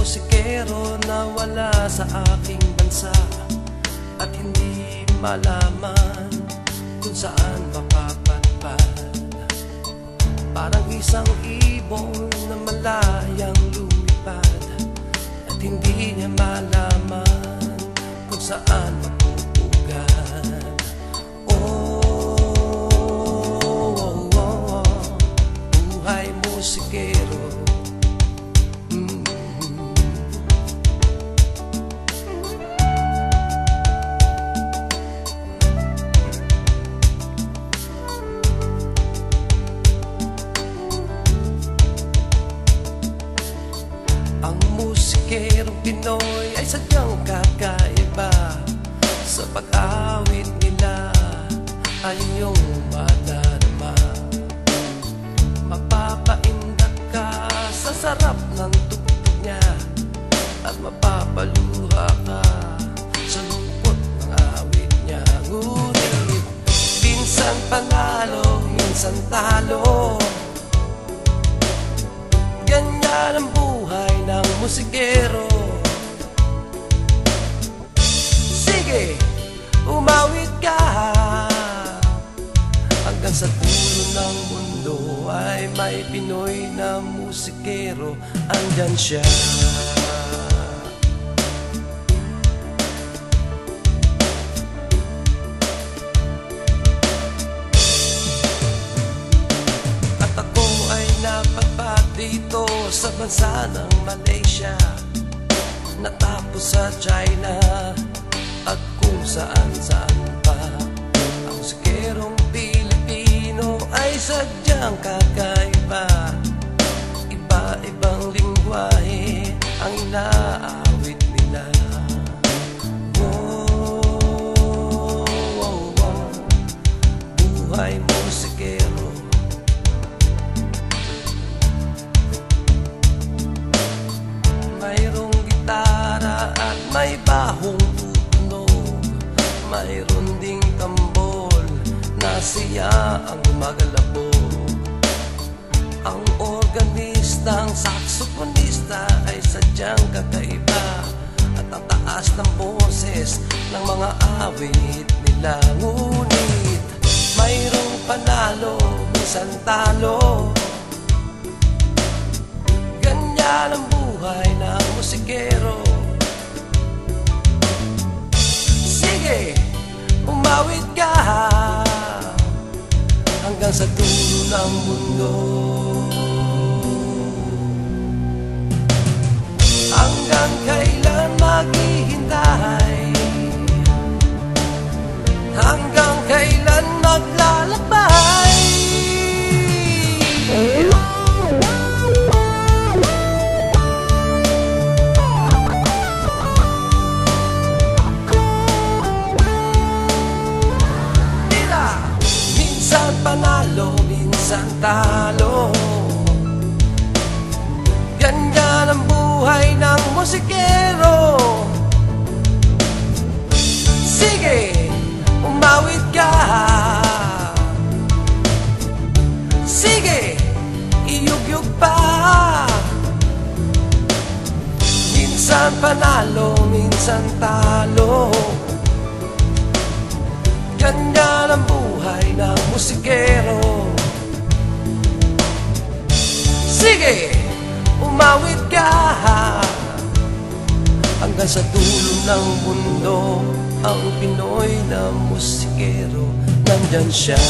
musikero na wala sa aking bansa. At hindi malaman kung saan mapapadpad. Parang isang ibon na malayang lumipad musikerong Pinoy ay sadyang kakaiba Sa pag-awit nila. Ay iyong madarama Mapapaindak ka sa sarap ng tugtog niya At mapapaluha ka sa lungkot ng awit niya. Ngunit minsan panalo, minsan talo musikero. Sige, umawit ka Hanggang sa dulo ng mundo ay may Pinoy na musikero. Andyan siya dito sa bansa ng Malaysia. Natapos sa China at kung saan saan pa. Ang sikerong Pilipino ay sadyang kakaiba. Iba-ibang lingwahe ang inaawit nila. Oh, oh, oh, buhay musikero Mayroong siya ang magalabog Ang organistang saksoponista ay sadyang kakaiba At ang taas ng boses ng mga awit nila. Ngunit mayroong panalo, minsan talo. Ganyan ang buhay ng musikero. Sige, umawit ka Hanggang sa dulo ng mundo. Hanggang musikero Sige, umawit ka. Sige, iyugyug pa. Minsan panalo, minsan talo. Ganyan ang buhay ng musikero Sige, umawit ka Hanggang sa dulo ng mundo Ang Pinoy na musikero Nandyan siya